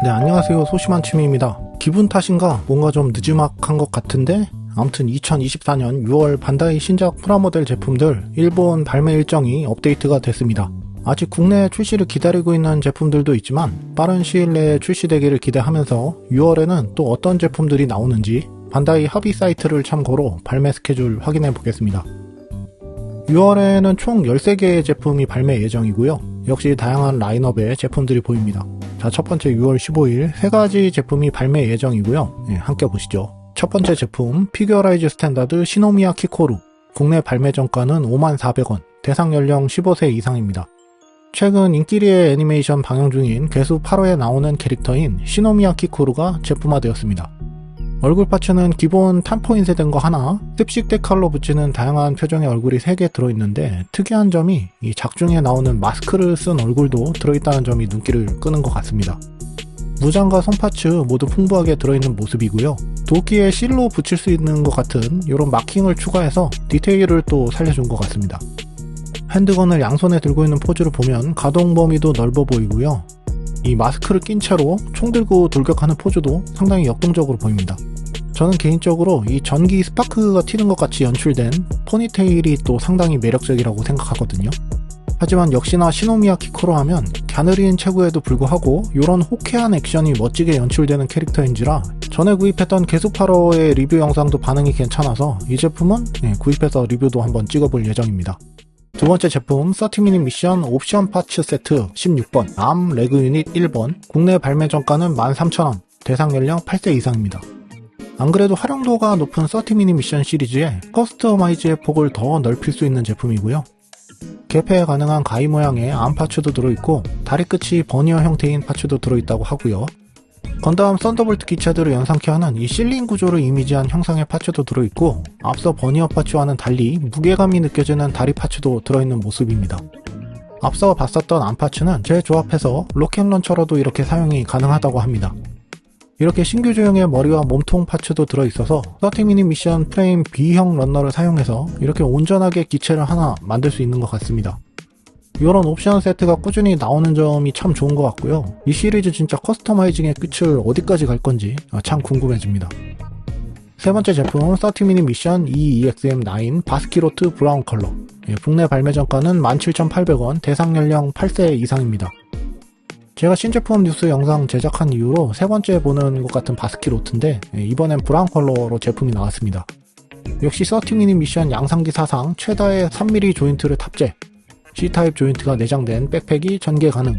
네, 안녕하세요. 소심한 취미입니다. 기분 탓인가? 뭔가 좀 늦지막한 것 같은데? 아무튼 2024년 6월 반다이 신작 프라모델 제품들 일본 발매 일정이 업데이트가 됐습니다. 아직 국내 출시를 기다리고 있는 제품들도 있지만 빠른 시일 내에 출시되기를 기대하면서 6월에는 또 어떤 제품들이 나오는지 반다이 합의 사이트를 참고로 발매 스케줄 확인해 보겠습니다. 6월에는 총 13개의 제품이 발매 예정이고요. 역시 다양한 라인업의 제품들이 보입니다. 자, 첫 번째 6월 15일 세 가지 제품이 발매 예정이고요. 네, 함께 보시죠. 첫 번째 제품 피규어라이즈 스탠다드 시노미야 키코루 국내 발매 정가는 54,400원 대상 연령 15세 이상입니다. 최근 인기리의 애니메이션 방영 중인 개수 8호에 나오는 캐릭터인 시노미야 키코루가 제품화되었습니다. 얼굴 파츠는 기본 탄포 인쇄된 거 하나, 습식 데칼로 붙이는 다양한 표정의 얼굴이 3개 들어있는데 특이한 점이 이 작중에 나오는 마스크를 쓴 얼굴도 들어있다는 점이 눈길을 끄는 것 같습니다. 무장과 손파츠 모두 풍부하게 들어있는 모습이고요. 도끼에 실로 붙일 수 있는 것 같은 이런 마킹을 추가해서 디테일을 또 살려준 것 같습니다. 핸드건을 양손에 들고 있는 포즈를 보면 가동 범위도 넓어 보이고요. 이 마스크를 낀 채로 총 들고 돌격하는 포즈도 상당히 역동적으로 보입니다. 저는 개인적으로 이 전기 스파크가 튀는 것 같이 연출된 포니테일이 또 상당히 매력적이라고 생각하거든요. 하지만 역시나 시노미야 키코로 하면 갸느리인 체구에도 불구하고 이런 호쾌한 액션이 멋지게 연출되는 캐릭터인지라 전에 구입했던 개수파로의 리뷰 영상도 반응이 괜찮아서 이 제품은 네, 구입해서 리뷰도 한번 찍어볼 예정입니다. 두 번째 제품 30미닛 미션 옵션 파츠 세트 16번 암 레그 유닛 1번 국내 발매 정가는 13,000원 대상 연령 8세 이상입니다. 안 그래도 활용도가 높은 30미닛 미션 시리즈에 커스터마이즈의 폭을 더 넓힐 수 있는 제품이고요. 개폐 가능한 가위 모양의 암 파츠도 들어있고 다리 끝이 버니어 형태인 파츠도 들어있다고 하고요. 건담 썬더볼트 기체들을 연상케 하는 이 실린 구조를 이미지한 형상의 파츠도 들어있고 앞서 버니어 파츠와는 달리 무게감이 느껴지는 다리 파츠도 들어있는 모습입니다. 앞서 봤었던 암 파츠는 재조합해서 로켓 런처로도 이렇게 사용이 가능하다고 합니다. 이렇게 신규 조형의 머리와 몸통 파츠도 들어있어서 30미니 미션 프레임 B형 런너를 사용해서 이렇게 온전하게 기체를 하나 만들 수 있는 것 같습니다. 이런 옵션 세트가 꾸준히 나오는 점이 참 좋은 것 같고요. 이 시리즈 진짜 커스터마이징의 끝을 어디까지 갈 건지 참 궁금해집니다. 세 번째 제품 30미니 미션 EEXM9 바스키로트 브라운 컬러 예, 국내 발매 정가는 17,800원 대상 연령 8세 이상입니다. 제가 신제품 뉴스 영상 제작한 이후로 세 번째 보는 것 같은 바스키 로트인데 예, 이번엔 브라운 컬러로 제품이 나왔습니다. 역시 30미니 미션 양상기 사상 최다의 3mm 조인트를 탑재. C타입 조인트가 내장된 백팩이 전개 가능.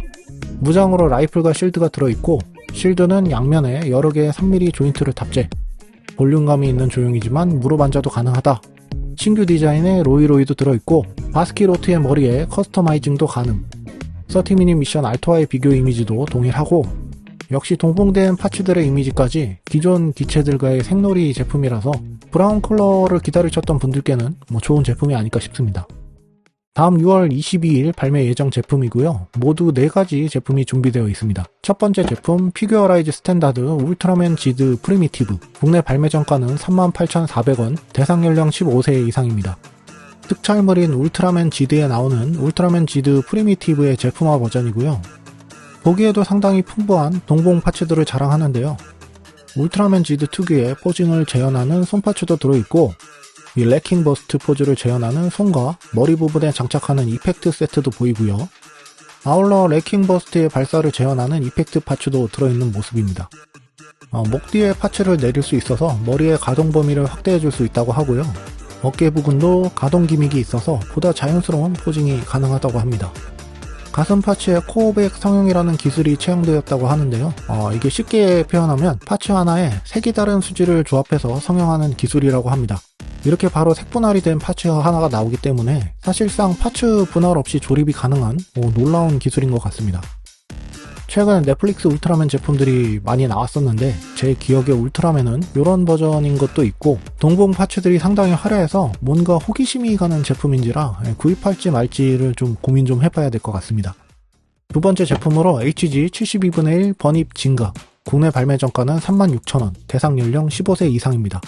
무장으로 라이플과 실드가 들어있고 실드는 양면에 여러 개의 3mm 조인트를 탑재. 볼륨감이 있는 조형이지만 무릎 앉아도 가능하다. 신규 디자인의 로이로이도 들어있고 바스키 로트의 머리에 커스터마이징도 가능 30미니 미션 알토와의 비교 이미지도 동일하고 역시 동봉된 파츠들의 이미지까지 기존 기체들과의 생놀이 제품이라서 브라운 컬러를 기다리셨던 분들께는 뭐 좋은 제품이 아닐까 싶습니다. 다음 6월 22일 발매 예정 제품이고요. 모두 4가지 제품이 준비되어 있습니다. 첫 번째 제품 피규어라이즈 스탠다드 울트라맨 지드 프리미티브 국내 발매 정가는 38,400원 대상 연령 15세 이상입니다. 특촬물인 울트라맨 지드에 나오는 울트라맨 지드 프리미티브의 제품화 버전이고요. 보기에도 상당히 풍부한 동봉 파츠들을 자랑하는데요. 울트라맨 지드 특유의 포징을 재현하는 손파츠도 들어있고 이 레킹 버스트 포즈를 재현하는 손과 머리 부분에 장착하는 이펙트 세트도 보이고요. 아울러 레킹 버스트의 발사를 재현하는 이펙트 파츠도 들어있는 모습입니다. 어, 목 뒤에 파츠를 내릴 수 있어서 머리의 가동 범위를 확대해 줄 수 있다고 하고요. 어깨 부분도 가동 기믹이 있어서 보다 자연스러운 포징이 가능하다고 합니다. 가슴 파츠의 코어백 성형이라는 기술이 채용되었다고 하는데요. 어, 이게 쉽게 표현하면 파츠 하나에 색이 다른 수지를 조합해서 성형하는 기술이라고 합니다. 이렇게 바로 색분할이 된 파츠 하나가 나오기 때문에 사실상 파츠 분할 없이 조립이 가능한 오, 놀라운 기술인 것 같습니다. 최근 넷플릭스 울트라맨 제품들이 많이 나왔었는데 제 기억에 울트라맨은 이런 버전인 것도 있고 동봉 파츠들이 상당히 화려해서 뭔가 호기심이 가는 제품인지라 구입할지 말지를 좀 고민 좀 해봐야 될 것 같습니다. 두 번째 제품으로 HG 72분의 1 번입 진가 국내 발매 정가는 36,000원 대상 연령 15세 이상입니다.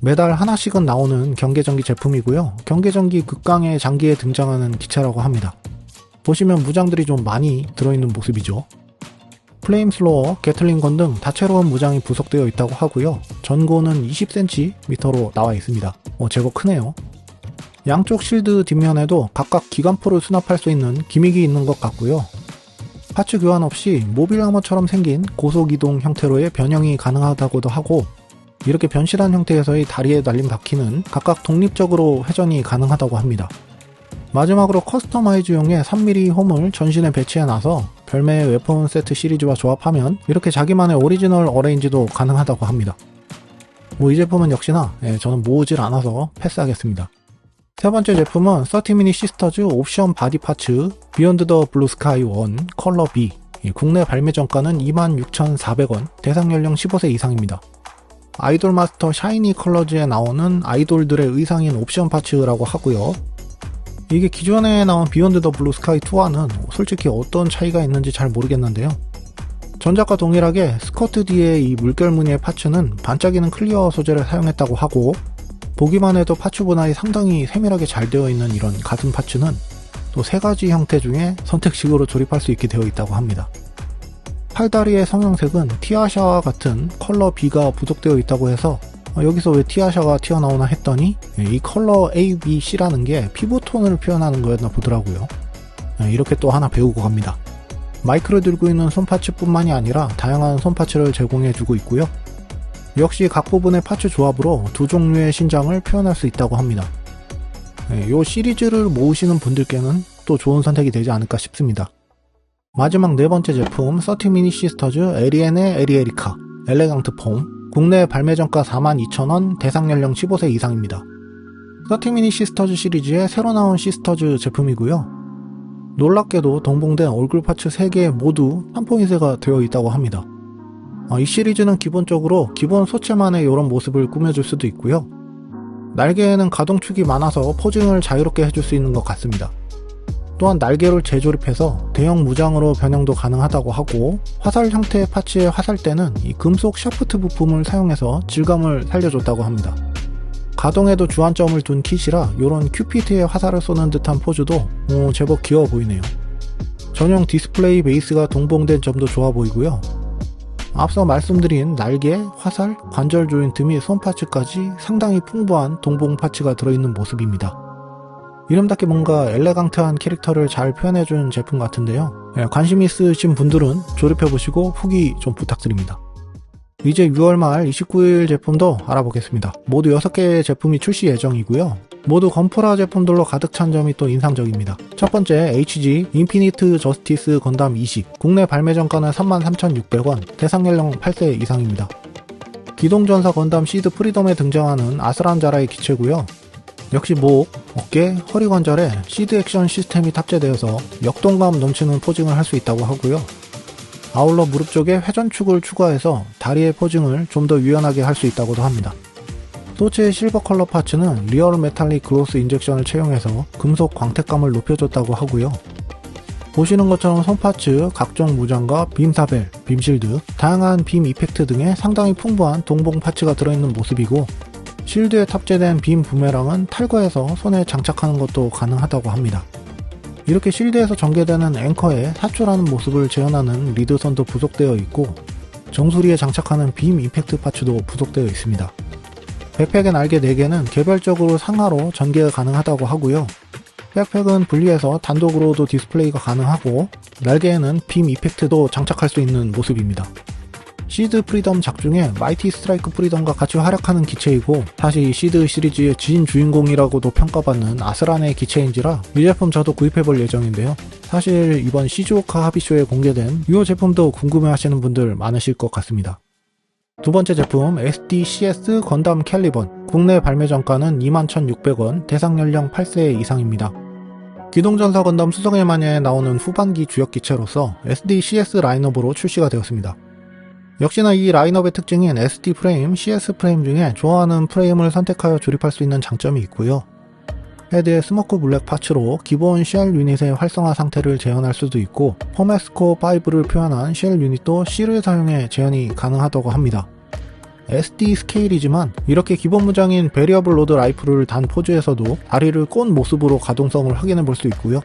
매달 하나씩은 나오는 경계전기 제품이고요. 경계전기 극강의 장기에 등장하는 기체라고 합니다. 보시면 무장들이 좀 많이 들어있는 모습이죠. 플레임슬로어, 게틀링건 등 다채로운 무장이 부속되어 있다고 하고요. 전고는 20cm로 나와 있습니다. 어, 제법 크네요. 양쪽 실드 뒷면에도 각각 기관포를 수납할 수 있는 기믹이 있는 것 같고요. 파츠 교환 없이 모빌 아머처럼 생긴 고속이동 형태로의 변형이 가능하다고도 하고 이렇게 변실한 형태에서의 다리에 달린 바퀴는 각각 독립적으로 회전이 가능하다고 합니다. 마지막으로 커스터마이즈용의 3mm 홈을 전신에 배치해놔서 별매의 웨폰 세트 시리즈와 조합하면 이렇게 자기만의 오리지널 어레인지도 가능하다고 합니다. 뭐 이 제품은 역시나 예, 저는 모으질 않아서 패스하겠습니다. 세 번째 제품은 30미니 시스터즈 옵션 바디 파츠 비욘드 더 블루 스카이 1 컬러 B 국내 발매 정가는 26,400원 대상 연령 15세 이상입니다. 아이돌 마스터 샤이니 컬러즈에 나오는 아이돌들의 의상인 옵션 파츠라고 하고요. 이게 기존에 나온 비욘드 더 블루 스카이 2와는 솔직히 어떤 차이가 있는지 잘 모르겠는데요. 전작과 동일하게 스커트 뒤에 이 물결 무늬의 파츠는 반짝이는 클리어 소재를 사용했다고 하고 보기만 해도 파츠 분할이 상당히 세밀하게 잘 되어 있는 이런 가슴 파츠는 또 세 가지 형태 중에 선택식으로 조립할 수 있게 되어 있다고 합니다. 팔다리의 성형색은 티아샤와 같은 컬러 B가 부족되어 있다고 해서 어, 여기서 왜 티아샤가 튀어나오나 했더니 예, 이 컬러 A, B, C라는 게 피부톤을 표현하는 거였나 보더라고요. 예, 이렇게 또 하나 배우고 갑니다. 마이크를 들고 있는 손파츠뿐만이 아니라 다양한 손파츠를 제공해주고 있고요. 역시 각 부분의 파츠 조합으로 두 종류의 신장을 표현할 수 있다고 합니다. 이 예, 시리즈를 모으시는 분들께는 또 좋은 선택이 되지 않을까 싶습니다. 마지막 네 번째 제품 30미니 시스터즈 에리엔의 에리에리카 엘레강트 폼 국내 발매 정가 42,000원, 대상 연령 15세 이상입니다. 30미니 시스터즈 시리즈의 새로 나온 시스터즈 제품이고요. 놀랍게도 동봉된 얼굴 파츠 3개 모두 3포인트가 되어 있다고 합니다. 아, 이 시리즈는 기본적으로 기본 소체만의 이런 모습을 꾸며줄 수도 있고요. 날개에는 가동축이 많아서 포징을 자유롭게 해줄 수 있는 것 같습니다. 또한 날개를 재조립해서 대형 무장으로 변형도 가능하다고 하고 화살 형태의 파츠의 화살대는 이 금속 샤프트 부품을 사용해서 질감을 살려줬다고 합니다. 가동에도 주안점을 둔 킷이라 이런 큐피트의 화살을 쏘는 듯한 포즈도 오, 제법 귀여워 보이네요. 전용 디스플레이 베이스가 동봉된 점도 좋아 보이고요. 앞서 말씀드린 날개, 화살, 관절 조인트 및 손파츠까지 상당히 풍부한 동봉 파츠가 들어있는 모습입니다. 이름답게 뭔가 엘레강트한 캐릭터를 잘 표현해준 제품 같은데요. 예, 관심 있으신 분들은 조립해보시고 후기 좀 부탁드립니다. 이제 6월 말 29일 제품도 알아보겠습니다. 모두 6개의 제품이 출시 예정이고요. 모두 건프라 제품들로 가득 찬 점이 또 인상적입니다. 첫 번째 HG 인피니트 저스티스 건담 20 국내 발매 정가는 33,600원 대상 연령 8세 이상입니다. 기동전사 건담 시드 프리덤에 등장하는 아스란자라의 기체고요. 역시 목, 어깨, 허리 관절에 시드 액션 시스템이 탑재되어서 역동감 넘치는 포징을 할 수 있다고 하고요. 아울러 무릎 쪽에 회전축을 추가해서 다리의 포징을 좀 더 유연하게 할 수 있다고도 합니다. 소체의 실버 컬러 파츠는 리얼 메탈릭 그로스 인젝션을 채용해서 금속 광택감을 높여줬다고 하고요. 보시는 것처럼 손파츠, 각종 무장과 빔사벨, 빔실드, 다양한 빔 이펙트 등의 상당히 풍부한 동봉 파츠가 들어있는 모습이고 실드에 탑재된 빔 부메랑은 탈거해서 손에 장착하는 것도 가능하다고 합니다. 이렇게 실드에서 전개되는 앵커에 사출하는 모습을 재현하는 리드선도 부속되어 있고 정수리에 장착하는 빔 임팩트 파츠도 부속되어 있습니다. 백팩의 날개 4개는 개별적으로 상하로 전개가 가능하다고 하고요. 백팩은 분리해서 단독으로도 디스플레이가 가능하고 날개에는 빔 이펙트도 장착할 수 있는 모습입니다. 시드 프리덤 작중에 마이티 스트라이크 프리덤과 같이 활약하는 기체이고 사실 시드 시리즈의 진 주인공이라고도 평가받는 아스란의 기체인지라 이 제품 저도 구입해볼 예정인데요. 사실 이번 시즈오카 합의쇼에 공개된 이 제품도 궁금해하시는 분들 많으실 것 같습니다. 두 번째 제품 SDCS 건담 캘리번 국내 발매 정가는 21,600원 대상 연령 8세 이상입니다. 기동전사 건담 수성의 마녀에 나오는 후반기 주역 기체로서 SDCS 라인업으로 출시가 되었습니다. 역시나 이 라인업의 특징인 SD 프레임, CS 프레임 중에 좋아하는 프레임을 선택하여 조립할 수 있는 장점이 있고요. 헤드의 스모크 블랙 파츠로 기본 쉘 유닛의 활성화 상태를 재현할 수도 있고 포메스코 5를 표현한 쉘 유닛도 C를 사용해 재현이 가능하다고 합니다. SD 스케일이지만 이렇게 기본 무장인 베리어블 로드 라이프를 단 포즈에서도 다리를 꼰 모습으로 가동성을 확인해 볼 수 있고요.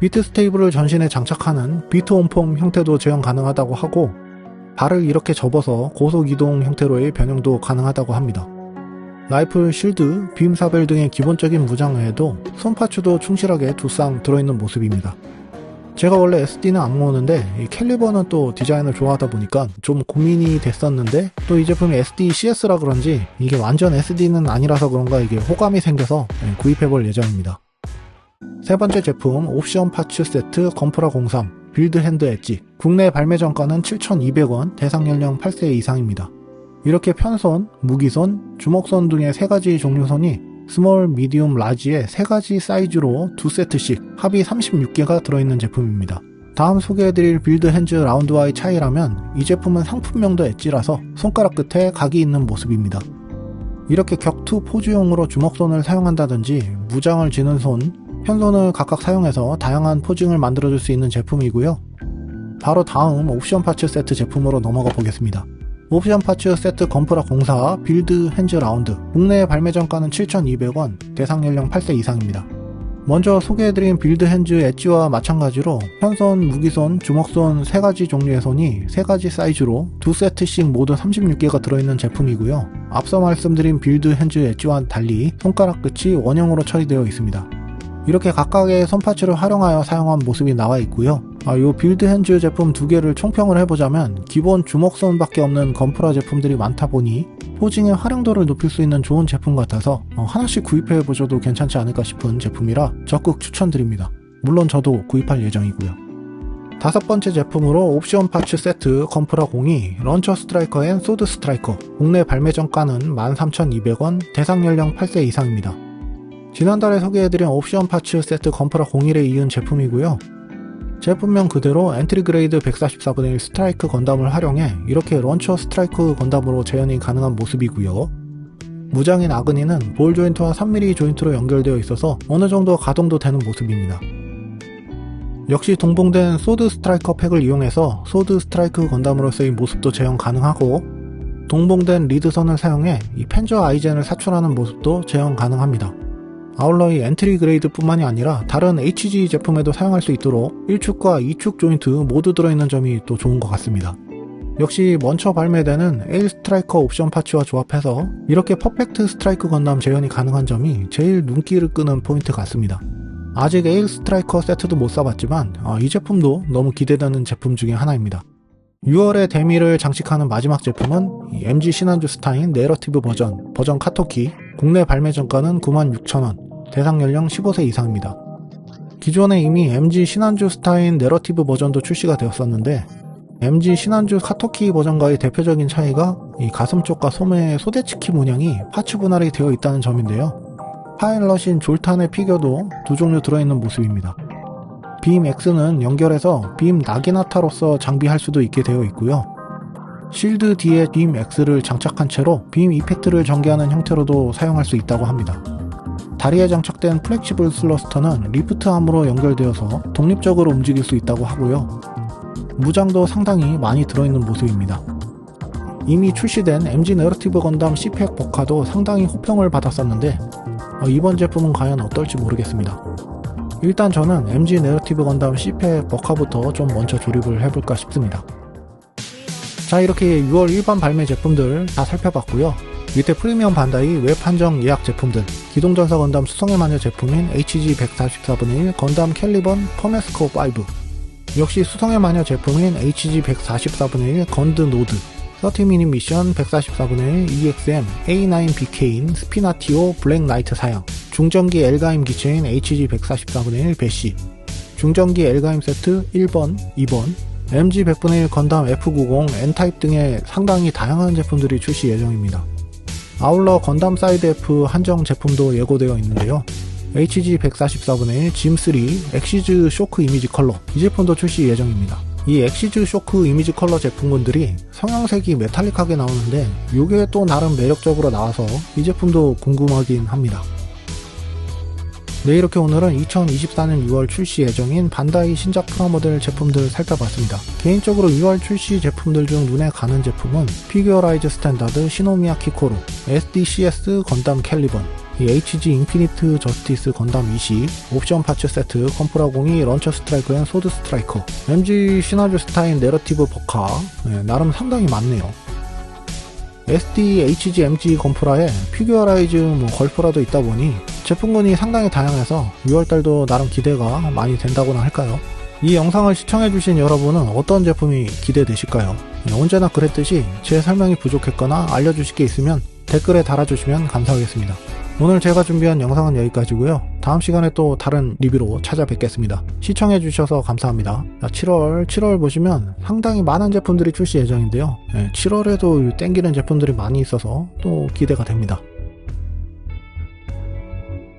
비트 스테이블을 전신에 장착하는 비트 온폼 형태도 제형 가능하다고 하고 발을 이렇게 접어서 고속 이동 형태로의 변형도 가능하다고 합니다. 라이플, 실드, 빔 사벨 등의 기본적인 무장 외에도 손파츠도 충실하게 두 쌍 들어있는 모습입니다. 제가 원래 SD는 안 모으는데 이 캘리버는 또 디자인을 좋아하다 보니까 좀 고민이 됐었는데 또 이 제품이 SD CS라 그런지 이게 완전 SD는 아니라서 그런가 이게 호감이 생겨서 네, 구입해볼 예정입니다. 세 번째 제품 옵션 파츠 세트 건프라 03 빌드 핸드 엣지 국내 발매 정가는 7,200원 대상 연령 8세 이상입니다. 이렇게 편손, 무기손, 주먹손 등의 세 가지 종류손이 스몰, 미디움, 라지의 세 가지 사이즈로 두 세트씩 합이 36개가 들어있는 제품입니다. 다음 소개해드릴 빌드 핸즈 라운드와의 차이라면 이 제품은 상품명도 엣지라서 손가락 끝에 각이 있는 모습입니다. 이렇게 격투 포즈용으로 주먹손을 사용한다든지 무장을 지는 손, 편손을 각각 사용해서 다양한 포징을 만들어줄 수 있는 제품이고요. 바로 다음 옵션 파츠 세트 제품으로 넘어가 보겠습니다. 옵션 파츠 세트 건프라 04 빌드 핸즈 라운드 국내 발매 정가는 7,200원 대상 연령 8세 이상입니다. 먼저 소개해드린 빌드 핸즈 엣지와 마찬가지로 편손, 무기손, 주먹손 3가지 종류의 손이 3가지 사이즈로 두 세트씩 모두 36개가 들어있는 제품이고요. 앞서 말씀드린 빌드 핸즈 엣지와 달리 손가락 끝이 원형으로 처리되어 있습니다. 이렇게 각각의 손파츠를 활용하여 사용한 모습이 나와 있고요. 아, 요 빌드 핸즈 제품 두 개를 총평을 해보자면 기본 주먹선밖에 없는 건프라 제품들이 많다 보니 포징의 활용도를 높일 수 있는 좋은 제품 같아서 어, 하나씩 구입해보셔도 괜찮지 않을까 싶은 제품이라 적극 추천드립니다. 물론 저도 구입할 예정이고요. 다섯 번째 제품으로 옵션 파츠 세트 건프라 02 런처 스트라이커 앤 소드 스트라이커 국내 발매 정가는 13,200원 대상 연령 8세 이상입니다. 지난달에 소개해드린 옵션 파츠 세트 건프라 01에 이은 제품이고요. 제품명 그대로 엔트리 그레이드 144분의 1 스트라이크 건담을 활용해 이렇게 런처 스트라이크 건담으로 재현이 가능한 모습이고요. 무장인 아그니는 볼 조인트와 3mm 조인트로 연결되어 있어서 어느 정도 가동도 되는 모습입니다. 역시 동봉된 소드 스트라이커 팩을 이용해서 소드 스트라이크 건담으로서의 모습도 재현 가능하고 동봉된 리드선을 사용해 이 펜저 아이젠을 사출하는 모습도 재현 가능합니다. 아울러 이 엔트리 그레이드 뿐만이 아니라 다른 HG 제품에도 사용할 수 있도록 1축과 2축 조인트 모두 들어있는 점이 또 좋은 것 같습니다. 역시 먼저 발매되는 에일 스트라이커 옵션 파츠와 조합해서 이렇게 퍼펙트 스트라이크 건담 재현이 가능한 점이 제일 눈길을 끄는 포인트 같습니다. 아직 에일 스트라이커 세트도 못 사봤지만 아, 이 제품도 너무 기대되는 제품 중에 하나입니다. 6월에 데미를 장식하는 마지막 제품은 MG 신한주 스타인 내러티브 버전 버전 카토키 국내 발매 정가는 96,000원 대상 연령 15세 이상입니다. 기존에 이미 MG 신한주 스타인 내러티브 버전도 출시가 되었었는데 MG 신한주 카토키 버전과의 대표적인 차이가 이 가슴 쪽과 소매의 소대치키 문양이 파츠 분할이 되어 있다는 점인데요. 파일럿인 졸탄의 피규어도 두 종류 들어있는 모습입니다. 빔 X는 연결해서 빔 나기나타로서 장비할 수도 있게 되어 있고요. 실드 뒤에 빔 X를 장착한 채로 빔 이펙트를 전개하는 형태로도 사용할 수 있다고 합니다. 다리에 장착된 플렉시블 슬러스터는 리프트 암으로 연결되어서 독립적으로 움직일 수 있다고 하고요. 무장도 상당히 많이 들어있는 모습입니다. 이미 출시된 MG 네러티브 건담 C팩 버카도 상당히 호평을 받았었는데 어, 이번 제품은 과연 어떨지 모르겠습니다. 일단 저는 MG 네러티브 건담 C팩 버카부터 좀 먼저 조립을 해볼까 싶습니다. 자 이렇게 6월 일반 발매 제품들 다 살펴봤고요. 밑에 프리미엄 반다이 웹 한정 예약 제품들 기동전사 건담 수성의 마녀 제품인 HG144분의 1 건담 캘리번 퍼메스코 5 역시 수성의 마녀 제품인 HG144분의 1 건드 노드. 30미니 미션 144분의 1 EXM A9BK인 스피나티오 블랙 나이트 사양. 중전기 엘가임 기체인 HG144분의 1 배시 중전기 엘가임 세트 1번, 2번. MG 100분의 1 건담 F90, N타입 등의 상당히 다양한 제품들이 출시 예정입니다. 아울러 건담 사이드 F 한정 제품도 예고되어 있는데요. HG 144분의 짐3 엑시즈 쇼크 이미지 컬러 이 제품도 출시 예정입니다. 이 엑시즈 쇼크 이미지 컬러 제품군들이 성형색이 메탈릭하게 나오는데 이게 또 나름 매력적으로 나와서 이 제품도 궁금하긴 합니다. 네 이렇게 오늘은 2024년 6월 출시 예정인 반다이 신작 프라모델 제품들 살펴봤습니다. 개인적으로 6월 출시 제품들 중 눈에 가는 제품은 피규어라이즈 스탠다드 시노미야 키코루, SDCS 건담 캘리번, 이 HG 인피니트 저스티스 건담 20, 옵션 파츠 세트, 컴프라 공이 런처 스트라이크 앤 소드 스트라이커, MG 시나주 스타인 내러티브 버카, 예, 나름 상당히 많네요. SD, HG, MG 건프라에 피규어라이즈 뭐 걸프라도 있다 보니 제품군이 상당히 다양해서 6월달도 나름 기대가 많이 된다고나 할까요? 이 영상을 시청해주신 여러분은 어떤 제품이 기대되실까요? 네, 언제나 그랬듯이 제 설명이 부족했거나 알려주실 게 있으면 댓글에 달아주시면 감사하겠습니다. 오늘 제가 준비한 영상은 여기까지고요. 다음 시간에 또 다른 리뷰로 찾아뵙겠습니다. 시청해주셔서 감사합니다. 7월, 7월 보시면 상당히 많은 제품들이 출시 예정인데요. 7월에도 땡기는 제품들이 많이 있어서 또 기대가 됩니다.